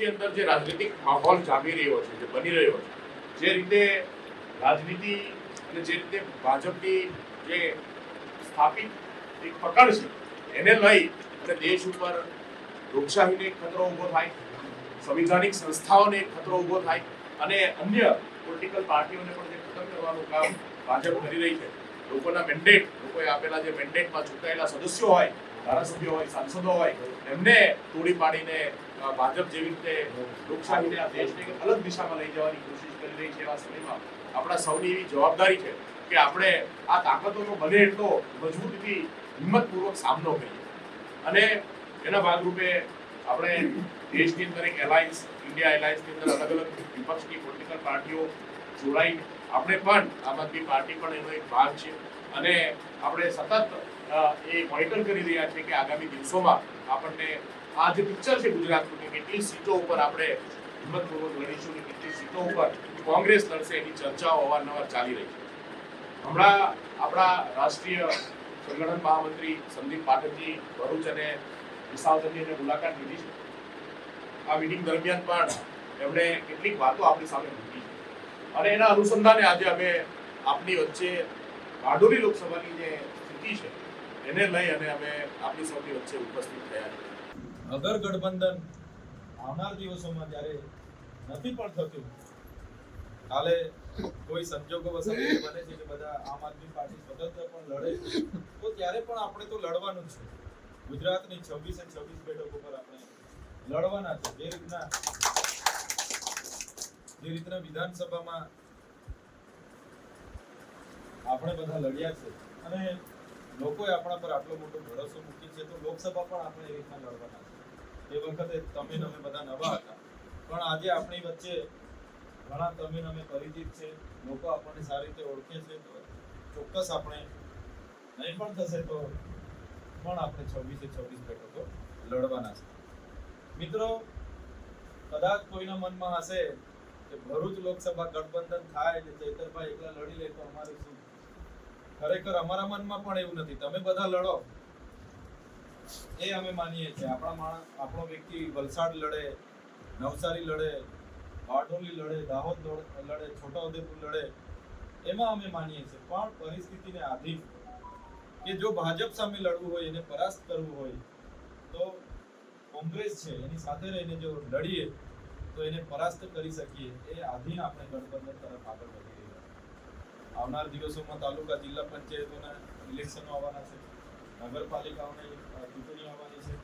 દેશની અંદર જે રાજનીતિક માહોલ જામી રહ્યો છે, જે બની રહ્યો છે, જે રીતે રાજનીતિ અને જે રીતે ભાજપની જે સ્થાપિત એક પકડ છે, એને લઈ અને દેશ ઉપર લોકશાહીને ખતરો ઊભો થાય, સંવિધાનિક સંસ્થાઓને ખતરો ઊભો થાય અને અન્ય પોલિટિકલ પાર્ટીઓને પણ જે ખતમ કરવાનું કામ ભાજપ કરી રહી છે. લોકોના મેન્ડેટ લોકોએ આપેલા જે મેન્ડેટમાં ચૂંટાયેલા સદસ્યો હોય, ધારાસભ્યો હોય, સાંસદો હોય, એમને તોડી પાડીને ભાજપ જેવી રીતે લોકશાહીને આ દેશને એક અલગ દિશામાં લઈ જવાની કોશિશ કરી રહી છે એવા સમયમાં આપણા સૌની એવી જવાબદારી છે કે આપણે આ તાકાતોનો બને એટલો મજબૂતીથી હિંમતપૂર્વક સામનો કરીએ. અને એના ભાગરૂપે આપણે દેશની અંદર એક એલાયન્સ, ઇન્ડિયા એલાયન્સની અંદર અલગ અલગ વિપક્ષની પોલિટિકલ પાર્ટીઓ જોડાઈ. આપણે પણ આમ આદમી પાર્ટી પણ એનો એક ભાગ છે. અને આપણે સતત એ મોનિટર કરી રહ્યા છે કે આગામી દિવસોમાં આપણને આ જે પિક્ચર છે ગુજરાતનું કેટલી સીટો ઉપર આપણે હિંમતપૂર્વક લડીશું કે કેટલી સીટો ઉપર કોંગ્રેસ લડશે એની ચર્ચાઓ અવારનવાર ચાલી રહી છે. હમણાં આપણા રાષ્ટ્રીય સંગઠન મહામંત્રી સંદીપ પાઠકજી ભરૂચ અને વિસાવદરની એને મુલાકાત લીધી છે, આ મિટિંગ દરમિયાન પણ એમણે કેટલીક વાતો આપણી સામે મૂકી છે. અને એના અનુસંધાને આજે અમે આપની વચ્ચે બારડોલી લોકસભાની જે સ્થિતિ છે એને લઈ અને અમે આપની સૌની વચ્ચે ઉપસ્થિત થયા છીએ. અગર ગઠબંધન આવનાર દિવસોમાં જ્યારે નથી પણ થતું, કાલે કોઈ સંજોગો બને છે કે બધા આમ આદમી પાર્ટી સ્વતંત્ર પણ લડે તો ત્યારે પણ આપણે તો લડવાનું છે. ગુજરાતની છવ્વીસે છવ્વીસ બેઠકો પર આપણે લડવાના છે. જે રીતના જે રીતના વિધાનસભામાં આપણે બધા લડ્યા છે. અને લોકોએ આપણા પર આટલો મોટો ભરોસો મૂકી છે, તો લોકસભા પણ આપણે એ રીતના લડવાના છે. એ વખતે તમે અમે બધા નવા હતા. પણ આજે આપણી વચ્ચે ઘણા તમે અમે પરિચિત છે. લોકો આપણને સારી રીતે ઓળખે છે. તો ચોક્કસ આપણે નહીં પણ થશે તો પણ આપણે છવ્વીસે છવ્વીસ બેઠકો લડવાના છે. મિત્રો, કદાચ કોઈના મનમાં હશે કે ભરૂચ લોકસભા ગઠબંધન થાય એટલે ચૈતરભાઈ એકલા લડી લે તો અમારે શું? ખરેખર અમારા મનમાં પણ એવું નથી. તમે બધા લડો. એ અમે માનીએ છીએ. આપણા માણસ, આપણો વ્યક્તિ વલસાડ લડે, નવસારી લડે, બારડોલી લડે, દાહોદ લડ- છોટાઉદેપુર લડે, એમાં અમે માનીએ છીએ. પણ પરિસ્થિતિને આધીન કે જો ભાજપ સામે લડવું હોય, એને પરાસ્ત કરવું હોય, તો કોંગ્રેસ છે, એની સાથે રહીને જો લડીએ, તો એને પરાસ્ત કરી શકીએ. એ આધીન આપણે ગઠબંધન તરફ આગળ વધી રહ્યા છીએ. આવનાર દિવસોમાં તાલુકા જિલ્લા પંચાયતોના ઇલેક્શનો આવવાના છે, નગરપાલિકાઓની ચૂંટણી આવવાની છે,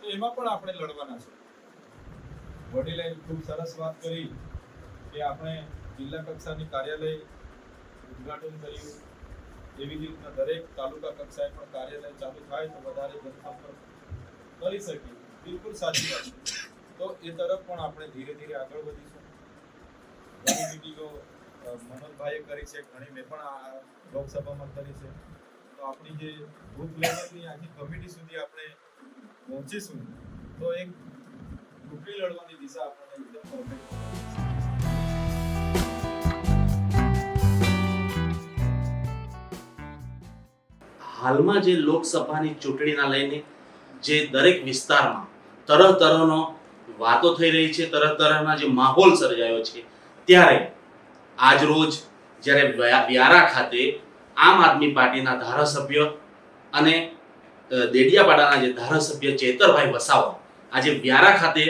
તો એમાં પણ આપણે લડવાના છે. વડીલે ખૂબ સરસ વાત કરી કે આપણે જિલ્લા કક્ષાની કાર્યાલય ઉદ્ઘાટન કર્યું. એવી જ રીતના દરેક તાલુકા કક્ષાએ પણ કાર્યાલય ચાલુ થાય તો વધારે જનસંપર્ક કરી શકીએ. બિલકુલ સાચી વાત તો એ તરફ પણ આપણે ધીરે ધીરે આગળ વધીશું. મનોજભાઈએ કરી છે, ઘણી મેં પણ લોકસભામાં કરી છે. તો આપણી જે બુથ લેવલની આખી કમિટી સુધી આપણે પહોંચીશું, તો એક ચૂંટણી લડવાની દિશા આપણને એકદમ પરફેક્ટ હાલમાં જે લોકસભાની ચૂંટણીના લઈને જે દરેક વિસ્તારમાં તરહ તરહનો વાતો થઈ રહી છે, તરહ તરહના જે માહોલ સર્જાયો છે, ત્યારે આજ રોજ જ્યારે વ્યા- વ્યારા ખાતે આમ આદમી પાર્ટીના ધારાસભ્ય અને દેડિયાપાડાના જે ધારાસભ્ય ચેતરભાઈ વસાવા આજે વ્યારા ખાતે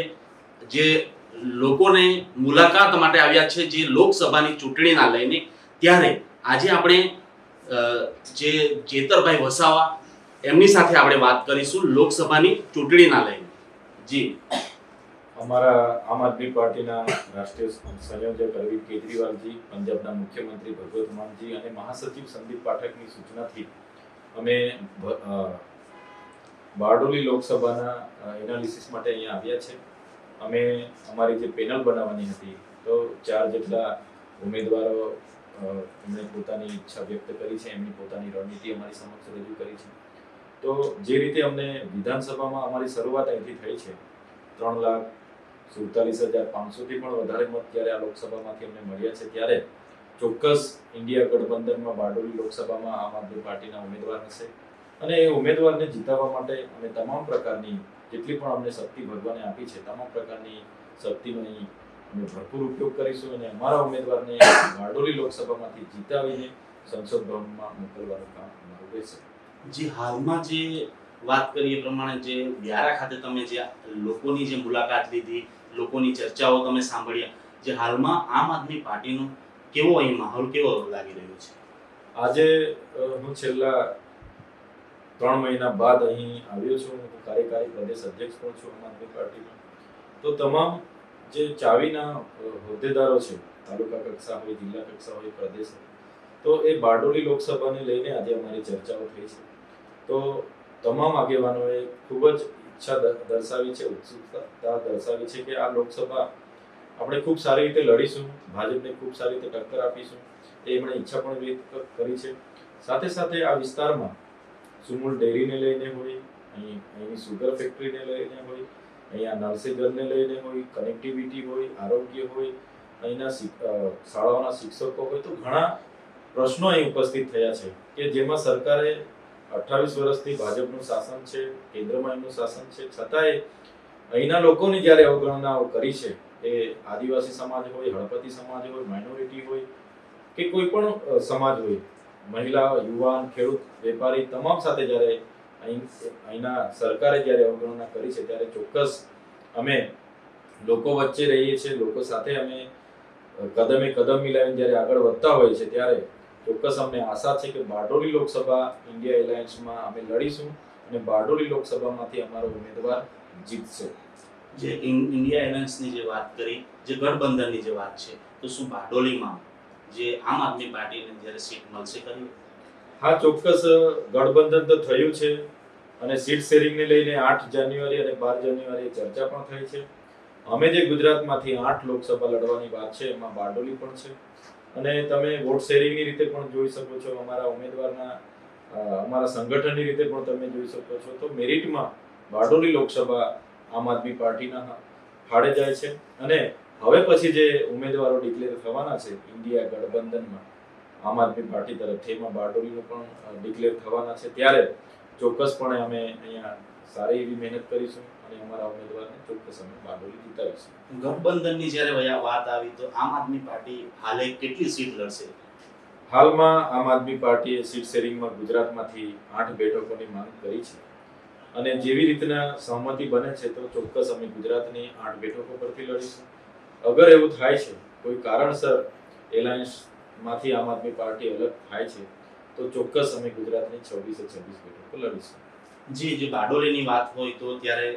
જે લોકોને મુલાકાત માટે આવ્યા છે, જે લોકસભાની ચૂંટણીના લઈને, ત્યારે આજે આપણે જે ચેતરભાઈ વસાવા એમની સાથે આપણે વાત કરીશું લોકસભાની ચૂંટણીના લઈને. જી. અમારા આમ આદમી પાર્ટીના રાષ્ટ્રીય સંયોજક અરવિંદ કેજરીવાલજી, પંજાબના મુખ્યમંત્રી ભગવત માનજી અને મહાસચિવ સંદીપ પાઠકની સૂચનાથી અમે બારડોલી લોકસભાના એનાલિસિસ માટે અહીંયા આવ્યા છે. અમે અમારી જે પેનલ બનાવવાની હતી, તો ચાર જેટલા ઉમેદવારો એમણે પોતાની ઈચ્છા વ્યક્ત કરી છે, એમની પોતાની રણનીતિ અમારી સમક્ષ રજૂ કરી છે. તો જે રીતે અમને વિધાનસભામાં અમારી શરૂઆત અહીંથી થઈ છે, ત્રણ લાખ સુડતાલીસ હજાર પાંચસોથી પણ વધારે મત જ્યારે આ લોકસભામાંથી અમને મળ્યા છે, ત્યારે ચોક્કસ ઇન્ડિયા ગઠબંધનમાં બારડોલી લોકસભામાં આમ આદમી પાર્ટીના ઉમેદવાર હશે. અને એ ઉમેદવારને જીતાવવા માટે અમે તમામ પ્રકારની જેટલી પણ અમને શક્તિ ભગવાને આપી છે, તમામ પ્રકારની શક્તિનો અહીં અમે ભરપૂર ઉપયોગ કરીશું અને અમારા ઉમેદવારને બારડોલી લોકસભામાંથી જીતાવીને સંસદ ભવનમાં મોકલવાનું કામ અમારું રહેશે. જે, હાલમાં જે વાત કરીએ પ્રમાણે જે વ્યારા ખાતે તમે જે લોકોની જે મુલાકાત લીધી લોકોની ચર્ચાઓ તમે સાંભળ્યા, જે હાલમાં આમ આદમી પાર્ટીનો કેવો અહીં માહોલ, કેવો લાગી રહ્યો છે? આજે હું છેલ્લા ત્રણ મહિના બાદ અહીં આવ્યો છું, હું કાર્યકારી પ્રદેશ અધ્યક્ષ પણ છું આમ આદમી પાર્ટીનો તો તમામ જે ચાવીના હોદ્દેદારો છે, તાલુકા કક્ષા હોય, જિલ્લા કક્ષા હોય, પ્રદેશ તો એ બારડોલી લોકસભાને લઈને આજે અમારી ચર્ચાઓ થઈ છે. તો તમામ આગેવાનોએ ખૂબ જ ઈચ્છા દર્શાવી છે, ઉત્સુકતા દર્શાવી છે કે આ લોકસભા આપણે ખૂબ સારી રીતે લડીશું, ભાજપને ખૂબ સારી રીતે ટક્કર આપીશું, એ એમણે ઈચ્છા પણ વ્યક્ત કરી છે. સાથે સાથે આ વિસ્તારમાં સુમૂલ ડેરીને લઈને હોય, અહીં, અહીંની સુગર ફેક્ટરીને લઈને હોય અહીંયા નર્સિંગને લઈને હોય કનેક્ટિવિટી હોય, આરોગ્ય હોય, અહીંના શાળાઓના શિક્ષકો હોય, તો ઘણા પ્રશ્નો અહીં ઉપસ્થિત થયા છે કે જેમાં સરકારે અઠ્ઠાવીસ વર્ષથી ભાજપનું શાસન છે, કેન્દ્રમાં એમનું શાસન છે. છતાંય અહીંના લોકોની જ્યારે અવગણનાઓ કરી છે, એ આદિવાસી સમાજ હોય, હળપતિ સમાજ હોય માઇનોરિટી હોય કે કોઈ પણ સમાજ હોય, મહિલા, યુવાન, ખેડૂત, વેપારી તમામ સાથે જ્યારે અહીં, અહીંના સરકારે જ્યારે અવગણના કરી છે, ત્યારે ચોક્કસ અમે લોકો વચ્ચે રહીએ છીએ, લોકો સાથે અમે કદમે કદમ મિલાવીને જ્યારે આગળ વધતા હોય છે, ત્યારે ચોક્કસ અમને આશા છે કે બારડોલી લોકસભા ઇન્ડિયા એલાયન્સમાં અમે લડીશું અને બારડોલી લોકસભામાંથી અમારો ઉમેદવાર જીતશે. જે ઇન્ડિયા એલાયન્સની જે વાત કરી જે ગઠબંધનની જે વાત છે તો શું બારડોલીમાં જે આમ આદમી પાર્ટીને જ્યારે સીટ મળશે કરી હા ચોક્કસ ગઠબંધન તો થયું છે અને સીટ શેરિંગને લઈને આઠ જાન્યુઆરી અને બાર જાન્યુઆરી ચર્ચા પણ થઈ છે. અમે જે ગુજરાતમાંથી આઠ લોકસભા લડવાની વાત છે એમાં બારડોલી પણ છે. અને તમે વોટ શેરિંગની રીતે પણ જોઈ શકો છો, અમારા ઉમેદવારના અમારા સંગઠનની રીતે પણ તમે જોઈ શકો છો. તો મેરિટમાં બારડોલી લોકસભા આમ આદમી પાર્ટીના ફાળે જાય છે. અને હવે પછી જે ઉમેદવારો ડિક્લેર થવાના છે, ઇન્ડિયા ગઠબંધનમાં, આમ આદમી પાર્ટી તરફથી એમાં બારડોલીનું પણ ડિક્લેર થવાના છે. ત્યારે ચોક્કસપણે અમે અહીંયા સારી એવી મહેનત કરીશું. અમારા ઉમેદવારને ચોક્કસ અમે બારડોલી જીતાવીશું ગઠબંધનની જ્યારે વાત આવી તો આમ આદમી પાર્ટી હાલે કેટલી સીટ લડશે? હાલમાં આમ આદમી પાર્ટીએ સીટ શેરિંગમાં ગુજરાતમાંથી આઠ બેઠકોની માંગ કરી છે. અને જેવી રીતના સહમતિ બને છે તો ચોક્કસ અમે ગુજરાતની આઠ બેઠકો પરથી લડીશું. અગર એવું થાય છે કોઈ કારણસર એલાયન્સમાંથી આમ આદમી પાર્ટી અલગ થાય છે તો ચોક્કસ અમે ગુજરાતની છવ્વીસે છવ્વીસ બેઠકો લડીશું. જી જે બારડોલીની વાત હોય તો ત્યારે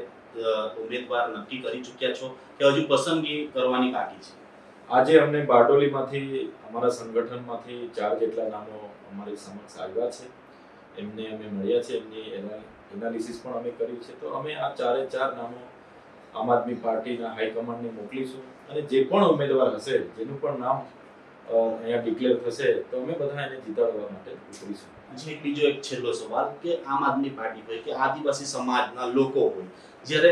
ઉમેદવાર નક્કી કરી ચૂક્યા છો કે હજુ પસંદગી કરવાની બાકી છે? આજે અમને બારડોલીમાંથી, અમારા સંગઠનમાંથી ચાર જેટલા નામો અમારી સમક્ષ આવ્યા છે. એમને અમે મળ્યા છે, એમની એનાલિસિસ પણ અમે કર્યું છે. તો અમે આ ચારે ચાર નામો આમ આદમી પાર્ટીના હાઈકમાન્ડને મોકલીશું અને જે પણ ઉમેદવાર હશે, જેનું પણ નામ અહીંયા ડિક્લેર થશે તો અમે બધા એને જીતાડવા માટે ઉતરીશું. હજી એક બીજો એક છેલ્લો સવાલ કે આમ આદમી પાર્ટી હોય કે આદિવાસી સમાજના લોકો હોય જ્યારે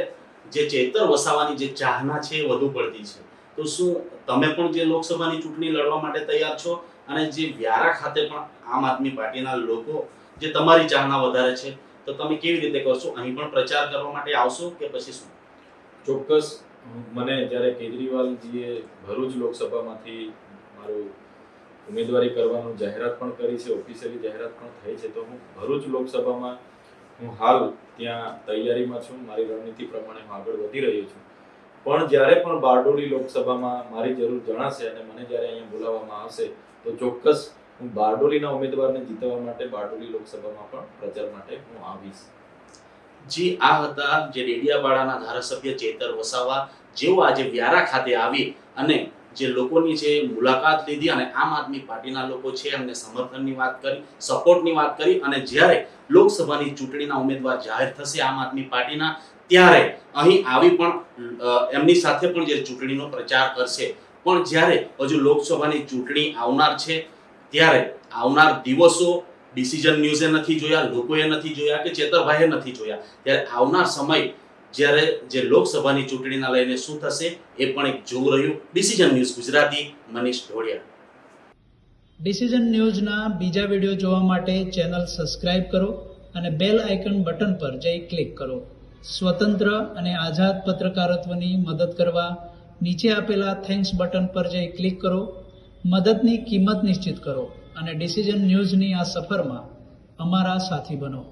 જે ચેતર વસાવાની જે ચાહના છે એ વધુ પડતી છે તો શું તમે પણ જે લોકસભાની ચૂંટણી લડવા માટે તૈયાર છો? અને જે વ્યારા ખાતે પણ આમ આદમી પાર્ટીના લોકો જે તમારી ચાહના વધારે છે તો તમે કેવી રીતે કરશો? અહીં પણ પ્રચાર કરવા માટે આવશો કે પછી શું? ચોક્કસ. મને જ્યારે કેજરીવાલજીએ ભરૂચ લોકસભામાંથી મારું ઉમેદવારી કરવાનું જાહેરાત પણ કરી છે ઓફિશિયલી જાહેરાત પણ થઈ છે. તો હું ભરૂચ લોકસભામાં હું હાલ ત્યાં તૈયારીમાં છું. મારી રણનીતિ પ્રમાણે હું આગળ વધી રહ્યો છું. પણ જ્યારે પણ બારડોલી લોકસભામાં મારી જરૂર જણાશે અને મને જ્યારે અહીંયા બોલાવવામાં આવશે, તો ચોક્કસ હું બારડોલીના ઉમેદવારને જીતવા માટે બારડોલી લોકસભામાં પણ પ્રચાર માટે હું આવીશ. જી, આ હતા જે ડેડિયાપાડાના ધારાસભ્ય ચેતર વસાવા, જેઓ આજે વ્યારા ખાતે આવી અને જે લોકોની જે મુલાકાત લીધી અને આમ આદમી પાર્ટીના લોકો છે, એમને સમર્થનની વાત કરી, સપોર્ટની વાત કરી અને જ્યારે લોકસભાની ચૂંટણીના ઉમેદવાર જાહેર થશે આમ આદમી પાર્ટીના, ત્યારે અહીં આવી પણ એમની સાથે પણ જે ચૂંટણીનો પ્રચાર કરશે. પણ જ્યારે હજુ લોકસભાની ચૂંટણી આવનાર છે, ત્યારે આવનાર દિવસો ડિસિઝન ન્યૂઝે નથી જોયા, લોકોએ નથી જોયા કે ચેતરભાઈએ નથી જોયા. ત્યારે આવનાર સમય જ્યારે જે લોકસભાની ચૂંટણીના લઈને શું થશે એ પણ એક જોવું રહ્યું. Decision news Gujarati, Manish Dholiya. Decision ન્યૂઝના બીજા વીડિયો જોવા માટે ચેનલ સબસ્ક્રાઇબ કરો અને બેલ આઇકન બટન પર જઈ ક્લિક કરો. સ્વતંત્ર અને આઝાદ પત્રકારત્વની મદદ કરવા નીચે આપેલા થેન્ક્સ બટન પર જઈ ક્લિક કરો. મદદની કિંમત નિશ્ચિત કરો અને ડિસિઝન ન્યૂઝની આ સફરમાં અમારા સાથી બનો.